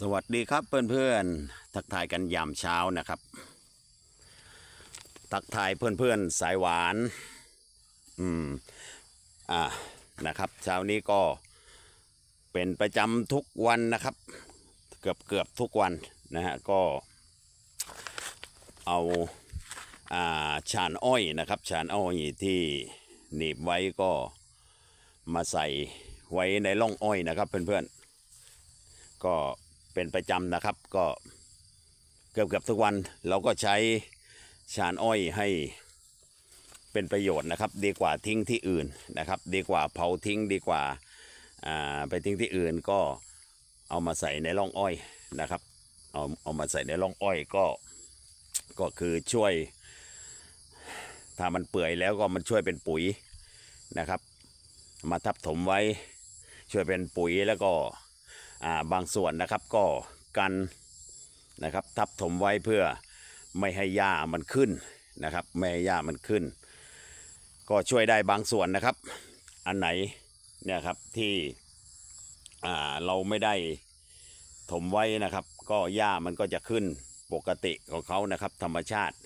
สวัสดีครับเพื่อนๆทักทายกันยามเช้านะครับ ทักทายเพื่อนๆสายหวาน อืมอ่านะครับ เช้านี้ก็เป็นประจำทุกวันนะครับ เกือบเกือบทุกวันนะฮะก็ เอาอ่าชานอ้อยนะครับ ชานอ้อยที่หนีบไว้ก็มาใส่ไว้ในร่องอ้อยนะครับเพื่อนๆก็ เป็นประจำนะครับ ก็เกือบเกือบทุกวันเราก็ใช้ชานอ้อยให้เป็นประโยชน์นะครับ ดีกว่าทิ้งที่อื่นนะครับ ดีกว่าเผาทิ้งดีกว่าไปทิ้งที่อื่นก็เอามาใส่ในร่องอ้อยนะครับ เอาเอามาใส่ในร่องอ้อยก็ก็คือช่วย ถ้ามันเปื่อยแล้วก็มันช่วยเป็นปุ๋ยนะครับ มาทับถมไว้ช่วยเป็นปุ๋ยแล้วก็ บางส่วนนะครับก็กันนะครับทับถมไว้เพื่อไม่ให้หญ้ามันขึ้นนะครับไม่ให้หญ้ามันขึ้น ก็ช่วยได้บางส่วนนะครับ อันไหนเนี่ยครับที่เราไม่ได้ถมไว้นะครับ ก็หญ้ามันก็จะขึ้นปกติของเขานะครับ ธรรมชาติ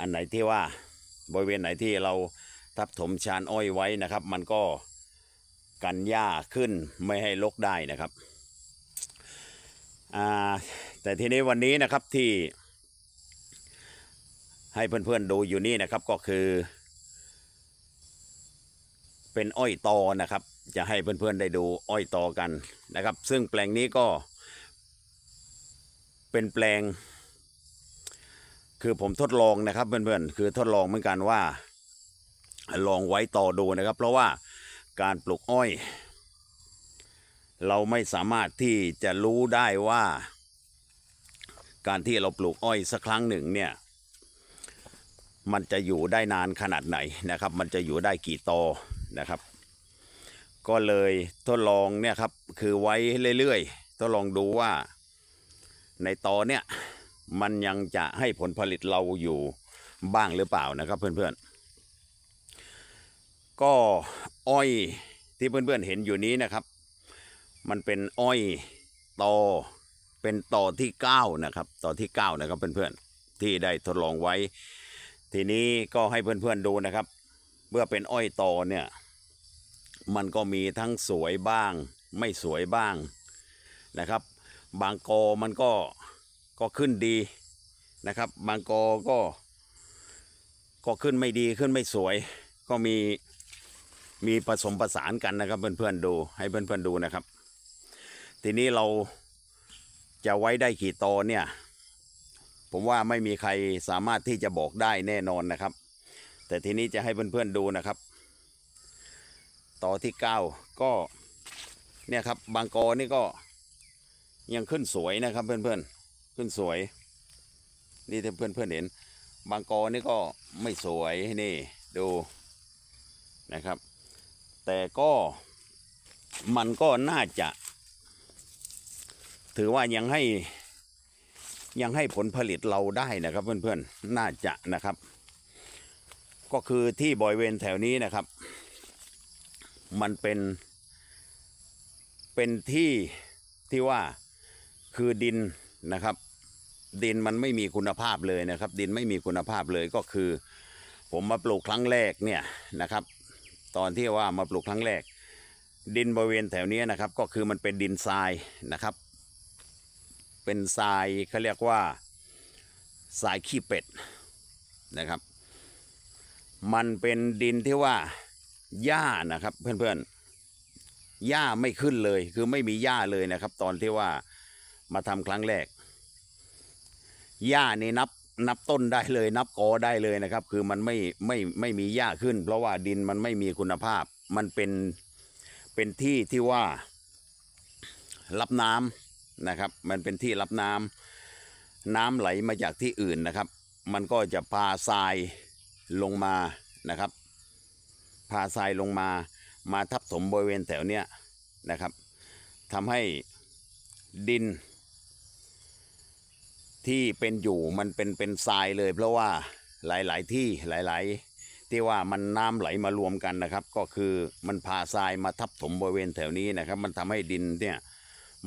อันไหนที่ว่าบริเวณไหนที่เราทับถมชานอ้อยไว้นะครับ มันก็ กันหญ้าขึ้นไม่ให้ลกได้นะครับแต่ทีนี้วันนี้นะครับที่ ให้เพื่อนๆดูอยู่นี่นะครับก็คือ เป็นอ้อยตอนะครับ จะให้เพื่อนๆได้ดูอ้อยตอกันนะครับ ซึ่งแปลงนี้ก็ เป็นแปลง คือผมทดลองนะครับเพื่อนๆคือทดลองเหมือนกันว่า ลองไว้ต่อดูนะครับ เพราะว่า การปลูกอ้อย เราไม่สามารถที่จะรู้ได้ว่า การที่เราปลูกอ้อยสักครั้งหนึ่งเนี่ยมันจะอยู่ได้นานขนาดไหนนะครับ มันจะอยู่ได้กี่ตอนะครับ ก็เลยทดลองเนี่ยครับคือไว้เรื่อยๆทดลองดูว่า ในตอเนี่ยมันยังจะให้ผลผลิตเราอยู่บ้างหรือเปล่านะครับเพื่อนๆ ก็อ้อยที่เพื่อนๆเห็นอยู่นี้นะครับ มันเป็นอ้อยตอเป็นต่อที่เก้านะครับต่อที่เก้านะครับเพื่อนๆที่ได้ทดลองไว้ ทีนี้ก็ให้เพื่อนๆดูนะครับเมื่อเป็นอ้อยตอเนี่ยมันก็มีทั้งสวยบ้าง ไม่สวยบ้างนะครับ บางกอมันก็ก็ขึ้นดีนะครับ บางกอก็ ก็ขึ้นไม่ดีขึ้นไม่สวย ก็มี มีผสมผสานกันนะครับ เพื่อนๆดูให้เพื่อนๆดูนะครับ ทีนี้เราจะไว้ได้กี่ตอเนี่ย ผมว่าไม่มีใครสามารถที่จะบอกได้แน่นอนนะครับ แต่ทีนี้จะให้เพื่อนๆดูนะครับ ต่อที่เก้าก็เนี่ยครับบางกอนี่ก็ยังขึ้นสวยนะครับเพื่อนๆขึ้นสวย นี่ถ้าเพื่อนๆเห็น บางกอนี่ก็ไม่สวยนี่ดูนะครับ แต่ก็มันก็น่าจะ ถือว่ายังให้ยังให้ผลผลิตเราได้นะครับเพื่อนๆ น่าจะนะครับ ก็คือที่บริเวณแถวนี้นะครับ มันเป็นเป็นที่ที่ว่าคือดินนะครับ ดินมันไม่มีคุณภาพเลยนะครับ ดินไม่มีคุณภาพเลยก็คือ ผมมาปลูกครั้งแรกเนี่ยนะครับ ตอนที่ว่ามาปลูกครั้งแรก ดินบริเวณแถวนี้นะครับ ก็คือมันเป็นดินทรายนะครับ เป็นทรายเขาเรียกว่าทรายขี้เป็ดนะครับ มันเป็นดินที่ว่าหญ้านะครับเพื่อนๆหญ้าไม่ขึ้นเลย คือไม่มีหญ้าเลยนะครับ ตอนที่ว่ามาทำครั้งแรกหญ้านี่นับ นับต้นได้เลยนับกอได้เลยนะครับ คือมันไม่ไม่ไม่มีหญ้าขึ้น เพราะว่าดินมันไม่มีคุณภาพ มันเป็นเป็นที่ที่ว่า รับน้ำนะครับ มันเป็นที่รับน้ำน้ำไหลมาจากที่อื่นนะครับ มันก็จะพาทรายลงมานะครับ พาทรายลงมา มาทับถมบริเวณแถวเนี้ยนะครับทำให้ดิน ที่เป็นอยู่มันเป็นเป็นทรายเลย เพราะว่าหลาย ๆ ที่หลาย ๆ ที่ว่ามันน้ำไหลมารวมกันนะครับ ก็คือมันพาทรายมาทับถมบริเวณแถวนี้นะครับ มันทำให้ดินเนี่ย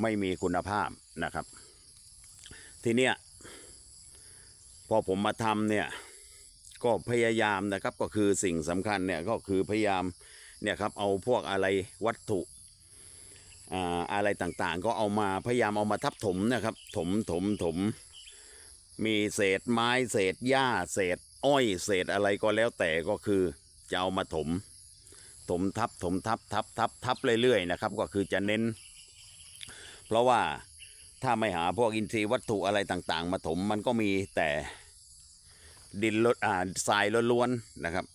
ไม่มีคุณภาพนะครับ ทีเนี้ยพอผมมาทำเนี่ยก็พยายามนะครับก็คือสิ่งสำคัญเนี่ยก็คือพยายามเนี่ยครับเอาพวกอะไรวัตถุอ่าอะไรต่างๆ ก็เอามาพยายามเอามาทับถมนะครับ ถมถมถมมี มีเศษไม้เศษหญ้าเศษ อ้อยเศษอะไรก็แล้วแต่ก็คือจะเอามาถม ถมทับถมทับทับทับทับเรื่อยๆนะครับ ก็คือจะเน้น เพราะว่าถ้าไม่หาพวกอินทรีย์วัตถุอะไรต่างๆ มาถมมันก็มีแต่ดินลดอ่าทรายล้วนๆนะครับ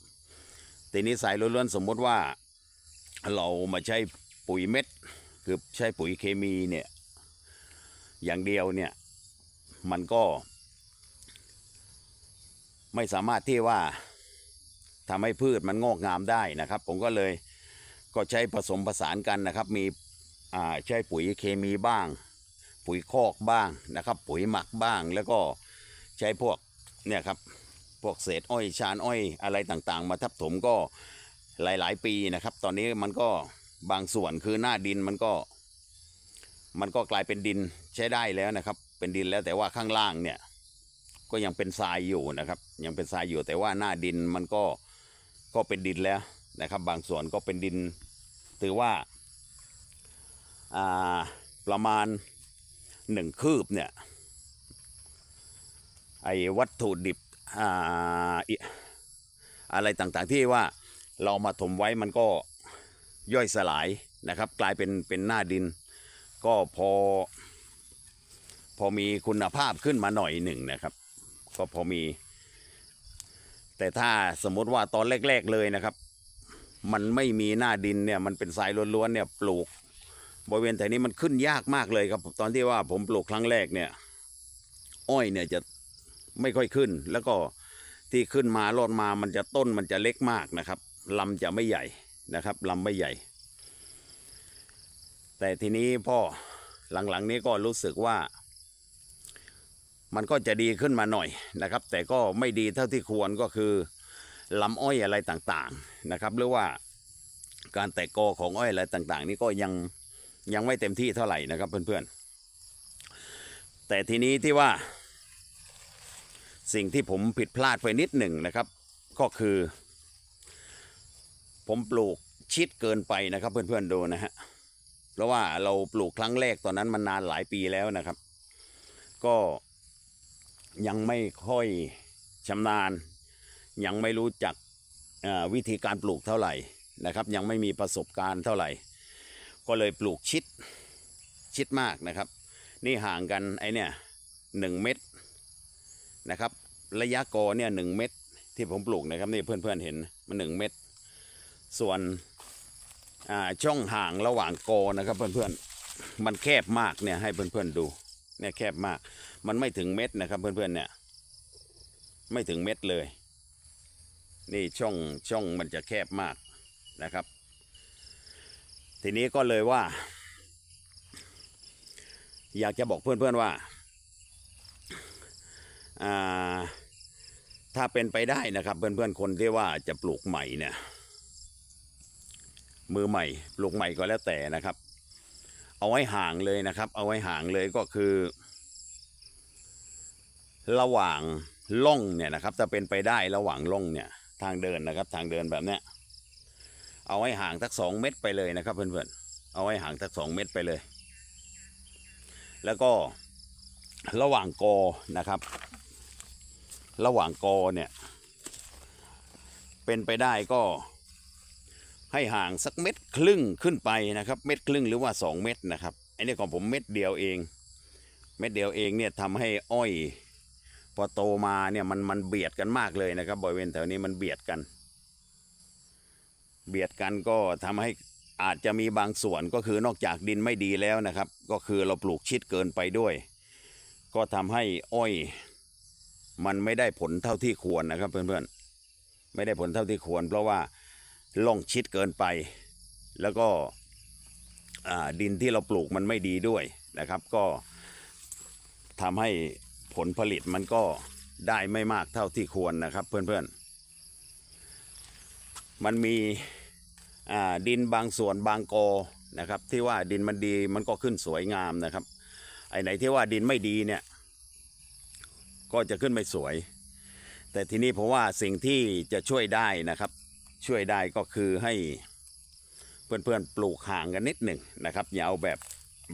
ทีนี้ทรายล้วนๆสมมติว่าเรามาใช้ปุ๋ยเม็ด คือใช้ปุ๋ยเคมีเนี่ยอย่างเดียวเนี่ยมันก็ ไม่สามารถที่ว่าทำให้พืชมันงอกงามได้นะครับ ผมก็เลยก็ใช้ผสมผสานกันนะครับ มีใช้ปุ๋ยเคมีบ้าง ปุ๋ยคอกบ้างนะครับ ปุ๋ยหมักบ้าง แล้วก็ใช้พวกเนี่ยครับพวกเศษอ้อยชานอ้อยอะไรต่างๆ มาทับถมก็หลายๆ ปีนะครับ ตอนนี้มันก็บางส่วนคือหน้าดินมันก็ มันก็กลายเป็นดินใช้ได้แล้วนะครับ เป็นดินแล้วแต่ว่าข้างล่างเนี่ย ก็ยังเป็นทรายอยู่นะครับ ยังเป็นทรายอยู่แต่ว่าหน้าดินมันก็ก็เป็นดินแล้วนะครับ บางส่วนก็เป็นดิน ถือว่าอ่าประมาณหนึ่งคืบเนี่ยไอ้วัตถุดิบอ่าอิอะไรต่างๆที่ว่าเรามาถมไว้มันก็ย่อยสลายนะครับ กลายเป็นเป็นหน้าดิน ก็พอ พอมีคุณภาพขึ้นมาหน่อยหนึ่งนะครับ ก็พอมี แต่ถ้าสมมติว่าตอนแรก ๆเลยนะครับ มันไม่มีหน้าดินเนี่ย มันเป็นทรายล้วนๆเนี่ย ปลูก บริเวณแถวนี้มันขึ้นยากมากเลยครับ ตอนที่ว่าผมปลูกครั้งแรกเนี่ย อ้อยเนี่ยจะไม่ค่อยขึ้น แล้วก็ที่ขึ้นมารอดมามันจะต้นมันจะเล็กมากนะครับลำจะไม่ใหญ่นะครับลำไม่ใหญ่ แต่ทีนี้พ่อหลังๆนี้ก็รู้สึกว่า มันก็จะดีขึ้นมาหน่อยนะครับ แต่ก็ไม่ดีเท่าที่ควรก็คือลำอ้อยอะไรต่างๆนะครับ หรือว่าการแตกกอของอ้อยอะไรต่าง ๆ นี่ก็ยังยังไม่เต็มที่เท่าไหร่นะครับเพื่อนๆ แต่ทีนี้ที่ว่า สิ่งที่ผมผิดพลาดไปนิดหนึ่งนะครับ ก็คือ ผมปลูกชิดเกินไปนะครับเพื่อนๆดูนะฮะเพราะว่าเราปลูกครั้งแรกตอนนั้นมันนานหลายปีแล้วนะครับ ก็ ยังไม่ค่อยชำนาญ ยังไม่รู้จักวิธีการปลูกเท่าไหร่นะครับ ยังไม่มีประสบการณ์เท่าไหร่ ก็เลยปลูกชิดชิดมากนะครับ นี่ห่างกันไอเนี่ยหนึ่งเมตรนะครับ ระยะกอเนี่ยหนึ่งเมตรที่ผมปลูกนะครับนี่เพื่อนๆเห็นมันหนึ่งเมตร ส่วนช่องห่างระหว่างกอนะครับเพื่อนๆมันแคบมากเนี่ยให้เพื่อนๆดู เนี่ยแคบมาก มันไม่ถึงเม็ดนะครับ เพื่อนๆเนี่ย ไม่ถึงเม็ดเลย นี่ช่องช่องมันจะแคบมากนะครับ ทีนี้ก็เลยว่า อยากจะบอกเพื่อนๆว่าอ่าถ้าเป็นไปได้นะครับ เพื่อนๆคนที่ว่าจะปลูกใหม่เนี่ยมือใหม่ ปลูกใหม่ก็แล้วแต่นะครับ เอาไว้ห่างเลยนะครับ เอาไว้ห่างเลยก็คือ ระหว่างล่องเนี่ยนะครับถ้าเป็นไปได้ระหว่างล่องเนี่ย ทางเดินนะครับ ทางเดินแบบเนี้ยเอาไว้ห่างสักสองเมตรไปเลยนะครับเพื่อนๆเอาไว้ห่างสักสองเมตรไปเลย แล้วก็ระหว่างกอนะครับ ระหว่างกอเนี่ย เป็นไปได้ก็ ให้ห่างสักเม็ดครึ่งขึ้นไปนะครับ เม็ดครึ่งหรือว่าสองเม็ดนะครับไอ้นี่ของผมเม็ดเดียวเอง เม็ดเดียวเองเนี่ยทำให้อ้อย พอโตมาเนี่ยมันมันเบียดกันมากเลยนะครับบริเวณแถวนี้มันเบียดกัน เบียดกันก็ทำให้อาจจะมีบางส่วนก็คือนอกจากดินไม่ดีแล้วนะครับ ก็คือเราปลูกชิดเกินไปด้วย ก็ทำให้อ้อย มันไม่ได้ผลเท่าที่ควรนะครับเพื่อนๆไม่ได้ผลเท่าที่ควร เพราะว่า ล่องชิดเกินไป แล้วก็ดินที่เราปลูกมันไม่ดีด้วยนะครับ ก็ทำให้ผลผลิตมันก็ได้ไม่มากเท่าที่ควรนะครับเพื่อนๆ มันมีดินบางส่วนบางกอนะครับ ที่ว่าดินมันดีมันก็ขึ้นสวยงามนะครับ ไอ้ไหนที่ว่าดินไม่ดีเนี่ยก็จะขึ้นไม่สวย แต่ทีนี้ผมว่าสิ่งที่จะช่วยได้นะครับ ช่วยได้ก็คือให้เพื่อนๆปลูกห่างกันนิดหนึ่งนะครับอย่าเอาแบบ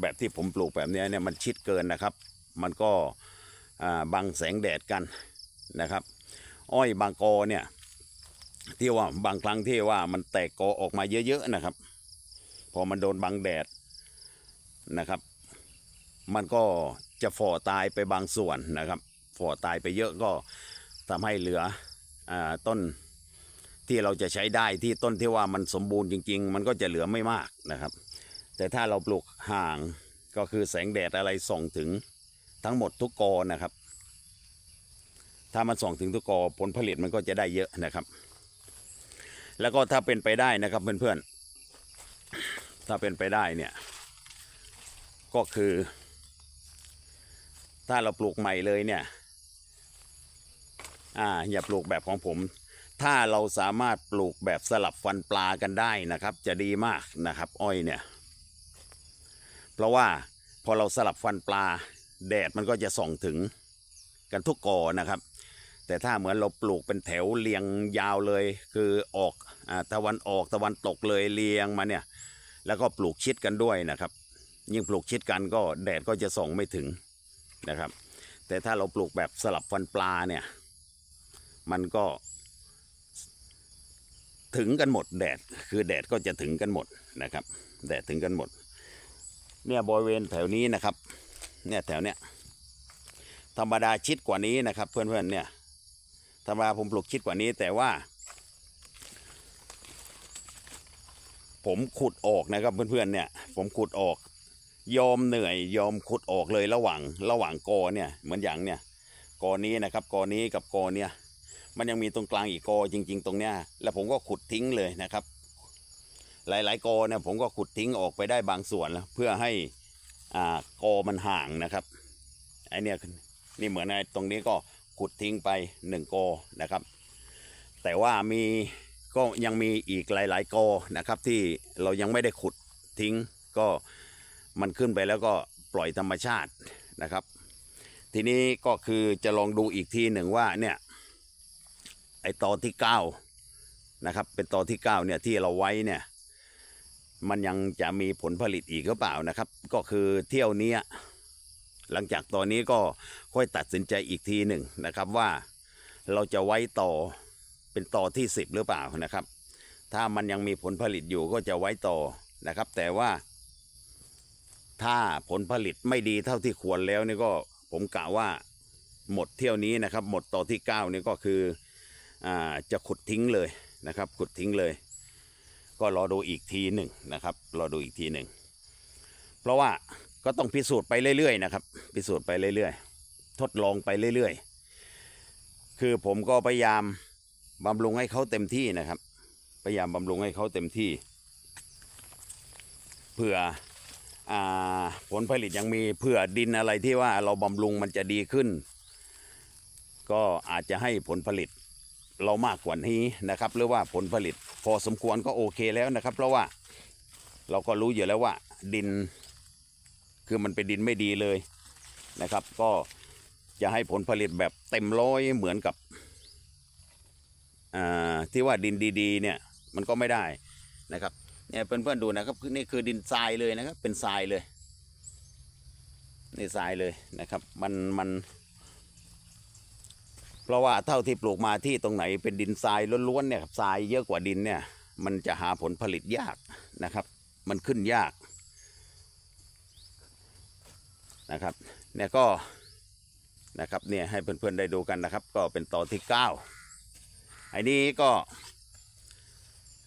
แบบที่ผมปลูกแบบนี้เนี่ยมันชิดเกินนะครับ มันก็บังแสงแดดกันนะครับ อ้อยบางกอเนี่ยที่ว่าบางครั้งที่ว่ามันแตกกอออกมาเยอะๆนะครับ พอมันโดนบังแดดนะครับ มันก็จะฝ่อตายไปบางส่วนนะครับ ฝ่อตายไปเยอะก็ทำให้เหลืออต้น ที่เราจะใช้ได้ที่ต้นที่ว่ามันสมบูรณ์จริง ๆ มันก็จะเหลือไม่มากนะครับ แต่ถ้าเราปลูกห่างก็คือแสงแดดอะไรส่องถึงทั้งหมดทุกกอนะครับ ถ้ามันส่องถึงทุกกอผลผลิตมันก็จะได้เยอะนะครับ แล้วก็ถ้าเป็นไปได้นะครับเพื่อนๆถ้าเป็นไปได้เนี่ยก็คือ ถ้าเราปลูกใหม่เลยเนี่ยอ่าอย่าปลูกแบบของผม ถ้าเราสามารถปลูกแบบสลับฟันปลากันได้นะครับ จะดีมากนะครับ อ้อยเนี่ย เพราะว่าพอเราสลับฟันปลา แดดมันก็จะส่องถึงกันทุกกอนะครับ แต่ถ้าเหมือนเราปลูกเป็นแถวเรียงยาวเลย คือออกอตะวันออกตะวันตกเลยเรียงมาเนี่ย แล้วก็ปลูกชิดกันด้วยนะครับ ยิ่งปลูกชิดกันก็แดดก็จะส่องไม่ถึงนะครับ แต่ถ้าเราปลูกแบบสลับฟันปลาเนี่ย มันก็ ถึงกันหมดแดด คือแดดก็จะถึงกันหมดนะครับ แดดถึงกันหมด เนี่ยบริเวณแถวนี้นะครับ เนี่ยแถวเนี้ยธรรมดาชิดกว่านี้นะครับ เพื่อนๆเนี่ยธรรมดาผมปลูกชิดกว่านี้แต่ว่า ผมขุดออกนะครับเพื่อนๆเนี่ย ผมขุดออก ยอมเหนื่อย ยอมขุดออกเลยระหว่าง ระหว่างกอเนี่ยเหมือนอย่างเนี่ยกอนี้นะครับกอนี้กับกอเนี่ย มันยังมีตรงกลางอีกกอจริง ๆ ตรงเนี้ยแล้วผมก็ขุดทิ้งเลยนะครับ หลายๆกอเนี่ยผมก็ขุดทิ้งออกไปได้บางส่วนแล้วเพื่อให้อ่ากอมันห่างนะครับไอเนี่ยนี่เหมือนไอตรงนี้ก็ขุดทิ้งไปหนึ่งกอนะครับ แต่ว่ามีก็ยังมีอีกหลาย ๆกอนะครับที่เรายังไม่ได้ขุดทิ้งก็มันขึ้นไปแล้วก็ปล่อยธรรมชาตินะครับ ทีนี้ก็คือจะลองดูอีกทีหนึ่งว่าเนี่ย อตอที่เก้านะครับ เป็นตอที่เก้าเนี่ยที่เราไว้เนี่ย มันยังจะมีผลผลิตอีกหรือเปล่านะครับ ก็คือเที่ยวนี้หลังจากตอนนี้ก็ค่อยตัดสินใจอีกทีหนึ่งนะครับว่าเราจะไว้ต่อเป็นต่อที่สิบหรือเปล่านะครับ ถ้ามันยังมีผลผลิตอยู่ก็จะไว้ต่อนะครับ แต่ว่าถ้าผลผลิตไม่ดีเท่าที่ควรแล้วนี่ก็ผมกะว่าหมดเที่ยวนี้นะครับ หมดต่อที่เก้านี่ก็คือ จะขุดทิ้งเลยนะครับ ขุดทิ้งเลย ก็รอดูอีกทีหนึ่งนะครับ รอดูอีกทีหนึ่ง เพราะว่าก็ต้องพิสูจน์ไปเรื่อยๆนะครับ พิสูจน์ไปเรื่อยๆ ทดลองไปเรื่อยๆ คือผมก็พยายามบำรุงให้เขาเต็มที่นะครับ พยายามบำรุงให้เขาเต็มที่ เพื่ออผลผลิตยังมีเพื่อดินอะไรที่ว่าเราบำรุงมันจะดีขึ้น ก็อาจจะให้ผลผลิต เรามากกว่านี้นะครับ หรือว่าผลผลิตพอสมควรก็โอเคแล้วนะครับ เพราะว่าเราก็รู้อยู่แล้วว่าดิน คือมันเป็นดินไม่ดีเลยนะครับ ก็จะให้ผลผลิตแบบเต็มร้อยเหมือนกับที่ว่าดินดีๆ เนี่ย มันก็ไม่ได้นะครับเนี่ยเพื่อนๆดูนะครับนี่คือดินทรายเลยนะครับ เป็นทรายเลยนี่ทรายเลยนะครับ มันมัน เพราะว่าเท่าที่ปลูกมาที่ตรงไหนเป็นดินทรายล้วนๆเนี่ยทรายเยอะกว่าดินเนี่ยมันจะหาผลผลิตยากนะครับ มันขึ้นยากนะครับเนี่ยก็นะครับเนี่ยให้เพื่อนๆได้ดูกันนะครับ ก็เป็นตอนที่เก้าไอ้นี้ก็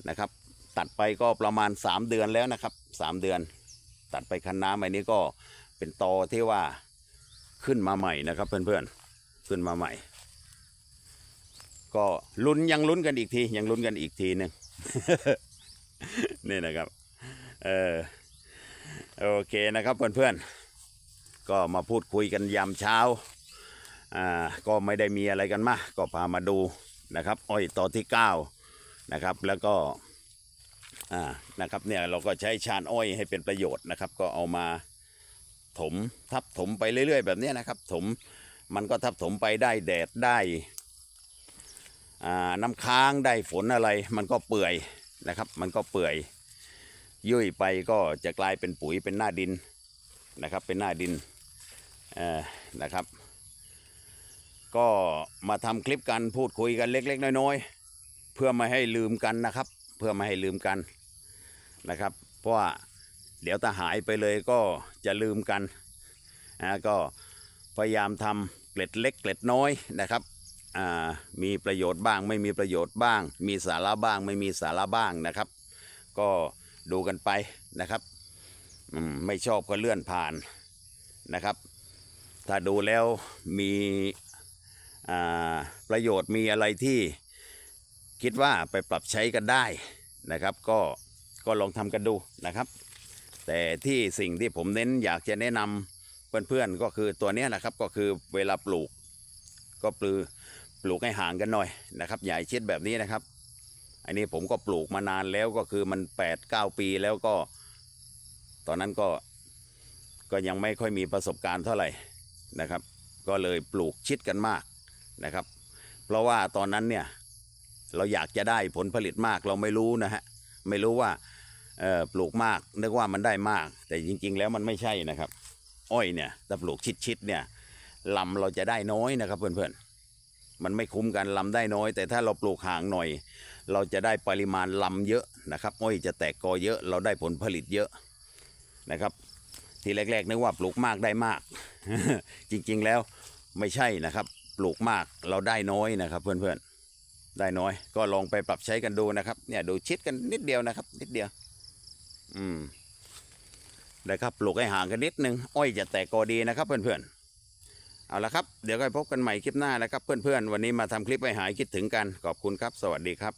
นะครับ ตัดไปก็ประมาณสามเดือนแล้วนะครับสามเดือน ตัดไปคันน้ำไอ้นี้ก็เป็นตอที่ว่าขึ้นมาใหม่นะครับ เพื่อนๆขึ้นมาใหม่ ก็ลุ้นยังลุ้นกันอีกทียังลุ้นกันอีกทีหนึ่งนี่นะครับเออโอเคนะครับเพื่อนๆก็มาพูดคุยกันยามเช้าอ่าก็ไม่ได้มีอะไรกันมากก็พามาดูนะครับ อ้อยต่อที่เก้านะครับแล้วก็อ่านะครับเนี่ยเราก็ใช้ชานอ้อยให้เป็นประโยชน์นะครับ ก็เอามาถมทับถมไปเรื่อย ๆ แบบนี้นะครับ ถมมันก็ทับถมไปได้แดดได้ น้ำค้างได้ฝนอะไร มันก็เปื่อยนะครับ มันก็เปื่อย ยุ่ยไปก็จะกลายเป็นปุ๋ยเป็นหน้าดินนะครับ เป็นหน้าดินนะครับ ก็มาทำคลิปกันพูดคุยกันเล็ก ๆ น้อยๆเพื่อไม่ให้ลืมกันนะครับ เพื่อไม่ให้ลืมกันนะครับ เพราะว่าเดี๋ยวถ้าหายไปเลยก็จะลืมกันนะก็พยายามทำเกล็ดเล็กเกล็ดน้อยนะครับ มีประโยชน์บ้าง ไม่มีประโยชน์บ้าง มีสาระบ้าง ไม่มีสาระบ้างนะครับ ก็ดูกันไปนะครับไม่ชอบก็เลื่อนผ่านนะครับ ถ้าดูแล้วมีประโยชน์มีอะไรที่คิดว่าไปปรับใช้กันได้นะครับ ก็ก็ลองทำกันดูนะครับ แต่ที่สิ่งที่ผมเน้นอยากจะแนะนำเพื่อนๆก็คือตัวนี้นะครับก็คือเวลาปลูก ก็ปลูกปลูกให้ห่างกันหน่อยนะครับอย่าให้ชิดแบบนี้นะครับ อันนี้ผมก็ปลูกมานานแล้วก็คือมัน8ปดเปีแล้วก็ ตอนนั้นก็ก็ยังไม่ค่อยมีประสบการณ์เท่าไหร่นะครับ ก็เลยปลูกชิดกันมากนะครับ เพราะว่าตอนนั้นเนี่ยเราอยากจะได้ผลผลิตมากเราไม่รู้นะฮะไม่รู้ว่าปลูกมากนึกว่ามันได้มาก แต่จริง ๆ แล้วมันไม่ใช่นะครับ อ้อยเนี่ยถ้าปลูกชิดๆเนี่ย ลำเราจะได้น้อยนะครับเพื่อนๆ มันไม่คุ้มกันลำได้น้อย แต่ถ้าเราปลูกห่างหน่อย เราจะได้ปริมาณลำเยอะนะครับอ้อยจะแตกกอเยอะเราได้ผลผลิตเยอะนะครับทีแรกๆนึกว่าปลูกมากได้มาก จริงๆแล้วไม่ใช่นะครับ ปลูกมากเราได้น้อยนะครับเพื่อนๆได้น้อย ก็ลองไปปรับใช้กันดูนะครับเนี่ยดูชิดกันนิดเดียวนะครับ นิดเดียว อืมนะครับปลูกให้ห่างกันนิดนึงอ้อยจะแตกกอดีนะครับเพื่อนๆ เอาละครับ เดี๋ยวก็พบกันใหม่คลิปหน้านะครับ เพื่อนๆ วันนี้มาทำคลิปให้หายคิดถึงกัน ขอบคุณครับ สวัสดีครับ